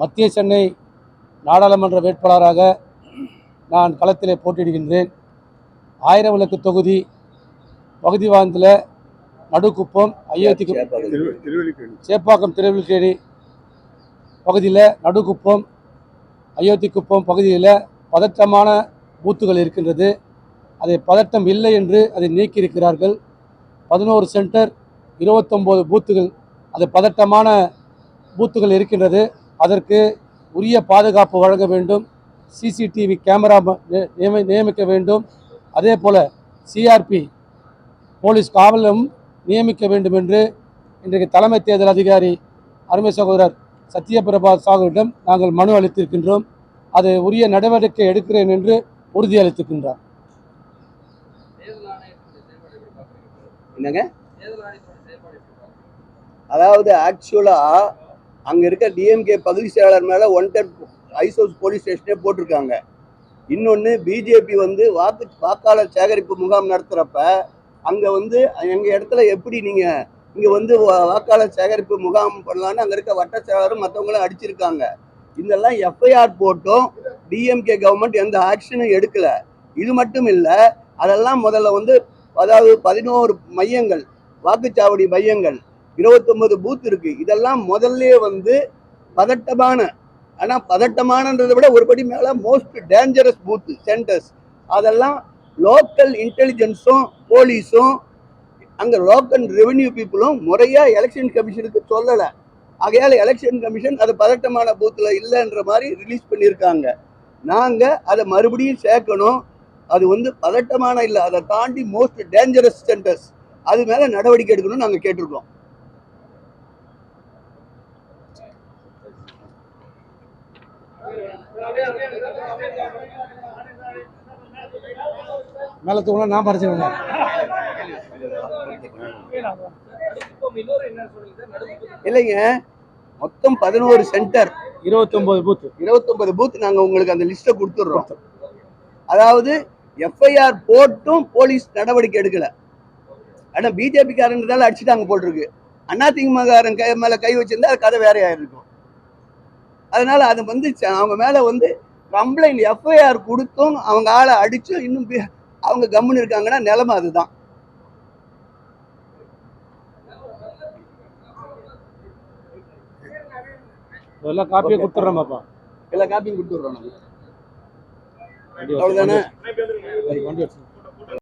மத்திய சென்னை நாடாளுமன்ற வேட்பாளராக நான் களத்திலே போட்டியிடுகின்றேன். ஆயிரம் விளக்கு தொகுதி பகுதி வாய்ந்தில் நடுக்குப்பம் அயோத்தி சேப்பாக்கம். திருவள்ளிக்கேணி பகுதியில் நடுக்குப்பம் அயோத்திக்குப்பம் பகுதியில் பதற்றமான பூத்துகள் இருக்கின்றது. அதை பதட்டம் இல்லை என்று அதை நீக்கியிருக்கிறார்கள். பதினோரு சென்டர் இருபத்தொம்போது பூத்துகள் அது பதட்டமான பூத்துகள் இருக்கின்றது. அதற்கு உரிய பாதுகாப்பு வழங்க வேண்டும். சிசிடிவி கேமரா நி- நியமி- நியமிக்க வேண்டும். அதே போல் சிஆர்பி போலீஸ் காவலும் நியமிக்க வேண்டும் என்று இன்றைக்கு தலைமை தேர்தல் அதிகாரி அருமை சகோதரர் சத்யபிரபா சாகுவிடம் நாங்கள் மனு அளித்திருக்கின்றோம். அது உரிய நடவடிக்கை எடுக்கிறேன் என்று உறுதியளித்திருக்கின்றார். என்னங்க? அதாவது ஆக்சுவலாக அங்கே இருக்க டிஎம்கே பகுதி செயலாளர் மேல ஐஸ் ஐசோஸ் போலீஸ் ஸ்டேஷனே போட்டிருக்காங்க. இன்னொன்று பிஜேபி வந்து வாக்கு வாக்காளர் சேகரிப்பு முகாம் நடத்துகிறப்ப அங்கே வந்து எங்கள் இடத்துல எப்படி நீங்கள் இங்கே வந்து வா- வாக்காளர் சேகரிப்பு முகாம் பண்ணலான்னு அங்கே இருக்க வட்ட செயலாளரும் மற்றவங்களும் அடிச்சிருக்காங்க. இதெல்லாம் எஃப்ஐஆர் போட்டும் டிஎம்கே கவர்மெண்ட் எந்த ஆக்ஷனும் எடுக்கலை. இது மட்டும் இல்லை அதெல்லாம் முதல்ல வந்து அதாவது பதினோரு மையங்கள் வாக்குச்சாவடி மையங்கள் இருபத்தொன்பது பூத் இருக்கு. இதெல்லாம் முதல்ல வந்து பதட்டமான ஆனால் பதட்டமானன்றதை விட ஒருபடி மேலே மோஸ்ட் டேஞ்சரஸ் பூத் சென்டர்ஸ் அதெல்லாம் லோக்கல் இன்டெலிஜென்ஸும் போலீஸும் அங்கே லோக்கல் ரெவென்யூ பீப்புளும் முறையாக எலெக்ஷன் கமிஷனுக்கு சொல்லலை. ஆகையால் எலெக்ஷன் கமிஷன் அது பதட்டமான பூத்தில் இல்லைன்ற மாதிரி ரிலீஸ் பண்ணியிருக்காங்க. நாங்கள் அதை மறுபடியும் சேர்க்கணும். அது வந்து பதட்டமான இல்லை. அதை தாண்டி மோஸ்ட் டேஞ்சரஸ் சென்டர்ஸ் அது மேலே நடவடிக்கை எடுக்கணும்னு நாங்கள் கேட்டிருக்கோம். மேலே தூங்கலாம் நான் படிச்சுக்கோங்க இல்லைங்க. மொத்தம் பதினோரு சென்டர் இருபத்தொம்போது பூத்து இருபத்தொன்பது பூத் நாங்க உங்களுக்கு அந்த லிஸ்ட்டை கொடுத்துட்றோம். அதாவது எஃப்ஐஆர் போட்டும் போலீஸ் நடவடிக்கை எடுக்கல. ஆனா பிஜேபி காரங்கிறதால அடிச்சுட்டாங்க போட்டிருக்கு அதிமுககாரன் கை மேல கை வச்சிருந்தா அது கதை வேறையா இருக்கும். அதனால அது வந்து அவங்க மேல வந்து கம்ப்ளைண்ட் எஃப்ஐஆர் கொடுத்தும் அவங்க ஆளை அடிச்சும் இன்னும் அவங்க கம்முன்னு இருக்காங்கன்னா நிலைமை அதுதான். இதெல்லாம் காப்பியை கொடுத்துட்றேன் பாப்பா எல்லா காப்பியும் கொடுத்துட்றோம் நாங்க வண்டி